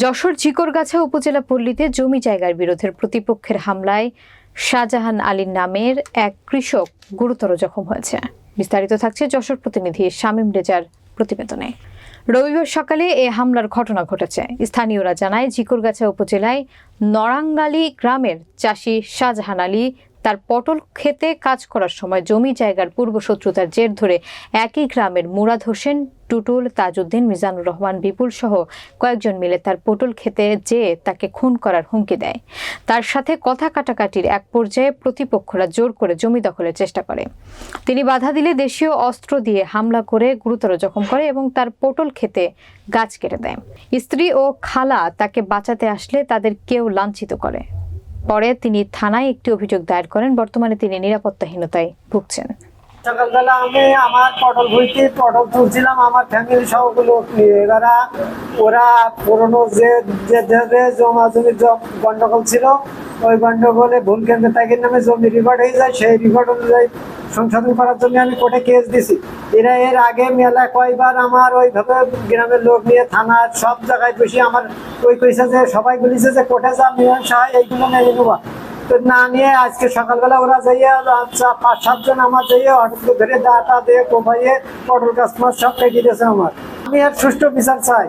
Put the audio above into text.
যশোর ঝিকরগাছা উপজেলা পল্লীতে জমি জায়গার বিরোধের প্রতিপক্ষের হামলায় শাহজাহান আলীর নামের এক কৃষক গুরুতর জখম হয়েছে। বিস্তারিত থাকছে যশোর প্রতিনিধি শামীম রেজার প্রতিবেদনে। রবিবার সকালে এ হামলার ঘটনা ঘটেছে। স্থানীয়রা জানায় ঝিকরগাছা উপজেলায় নরাঙ্গালী গ্রামের চাষি শাহজাহান আলী তার পটল খেতে কাজ করার সময় জমি জায়গার পূর্ব শত্রুতার জের ধরে একই গ্রামের মুরাদ হোসেন, টুটুল, তাজউদ্দিন, মিজানুর রহমান, বিপুল সহ কয়েকজন মিলে তার পটল খেতে যেয়ে তাকে খুন করার হুমকি দেয়। তার সাথে কথা কাটাকাটির এক পর্যায়ে প্রতিপক্ষরা জোর করে জমি দখলের চেষ্টা করে। তিনি বাধা দিলে দেশীয় অস্ত্র দিয়ে হামলা করে গুরুতর জখম করে এবং তার পটল খেতে গাছ কেটে দেয়। স্ত্রী ও খালা তাকে বাঁচাতে আসলে তাদের কেউ লাঞ্ছিত করে। পরে তিনি থানায় একটি অভিযোগ দায়ের করেন। বর্তমানে তিনি নিরাপত্তাহীনতায় ভুগছেন। সকালবেলা আমি আমার পটল ভুইতে পটল তুলছিলাম, আমার ফ্যামিলি সবগুলো নিয়ে। এরা ওরা পুরনো যে যে জমা জমির গন্ডগোল ছিল, ওই গন্ডগোলে ভুল কেন্দ্রে তাকে নামে জমি রিকর্ড হয়ে যায়। সেই রিকর্ড অনুযায়ী সংশোধন করার জন্য আমি কোর্টে কেস দিছি। এরা এর আগে মেলা কয়বার আমার ওইভাবে গ্রামের লোক নিয়ে থানার সব জায়গায় বসে আমার ওই কইছে যে, সবাই বলিছে যে, কোর্টে যা মীমাংসা হয় এইগুলো মেনে নেবা। তো না নিয়ে আজকে সকালবেলা ওরা যাইয়া আচ্ছা পাঁচ সাতজন আমার যাইয়া হঠাৎ ধরে দাটা দিয়ে কোপাইয়ে পটল মাছ সব কেটে দিয়েছে আমার। আমি আর সুষ্ঠু বিচার চাই।